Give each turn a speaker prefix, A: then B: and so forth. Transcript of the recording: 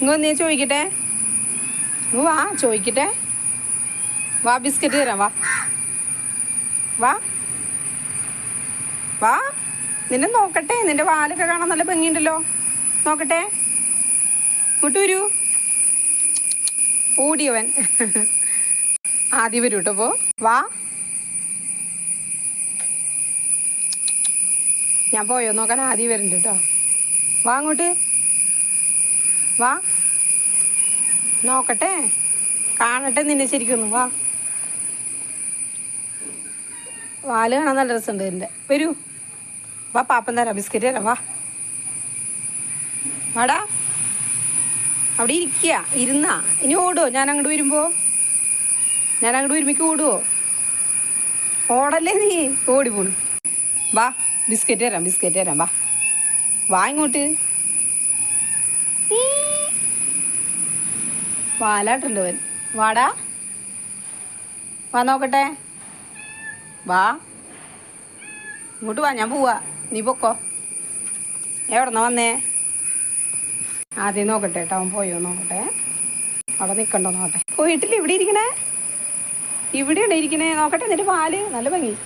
A: ഇങ്ങ് നീ ചോദിക്കട്ടെ? ഇങ്ങ് വാ ചോദിക്കട്ടെ? വാ ബിസ്ക്കറ്റ് തരാം വാ. വാ. വാ. നിന്നെ നോക്കട്ടെ നിന്റെ വാലൊക്കെ കാണാൻ നല്ല ഭംഗിയുണ്ടല്ലോ. നോക്കട്ടെ. ഇങ്ങോട്ട് വരൂ. ഓടിയവൻ. ആദ്യം വരൂ കേട്ടോ പോ. വാ. ഞാൻ പോയോ? നോക്കാൻ ആദ്യം വരുന്നുണ്ട് കേട്ടോ വാ അങ്ങോട്ട്. വാ. നോക്കട്ടെ. കാണട്ടെ നിന്നെ ശരിക്കൊന്നു. വാ. വാൽ കാണാൻ നല്ല രസമുണ്ട് എന്റെ വരൂ. വാ പാപ്പൻ തരാം. ബിസ്ക്കറ്റ് തരാം. വാ. വാടാ. അവിടെ ഇരിക്കുക. ഇരുന്നാ. ഇനി ഓടുമോ ഞാൻ അങ്ങോട്ട് വരുമ്പോ? ഞാൻ അങ്ങോട്ട് വരുമ്പോ ഓടുമോ ഓടല്ലേ നീ? ഓടി പോണു. വാ ബിസ്ക്കറ്റ് തരാം. ബിസ്ക്കറ്റ് തരാം. വാ. വാ ഇങ്ങോട്ട്. ഈ. വാലാട്ടുണ്ട് അവൻ വാടാ. വാ നോക്കട്ടെ. വാ. ഇങ്ങോട്ട് വാ ഞാൻ പോവാ. നീ പൊക്കോ. എവിടെന്നാ വന്നേ? ആദ്യം നോക്കട്ടെ കേട്ടോ അവൻ പോയോ നോക്കട്ടെ. അവിടെ നിൽക്കണ്ടോ നോക്കട്ടെ. വീട്ടിൽ ഇവിടെ ഇരിക്കണേ? ഇവിടെയാണ് ഇരിക്കണേ? നോക്കട്ടെ എന്നിട്ട് പാൽ. നല്ല ഭംഗി.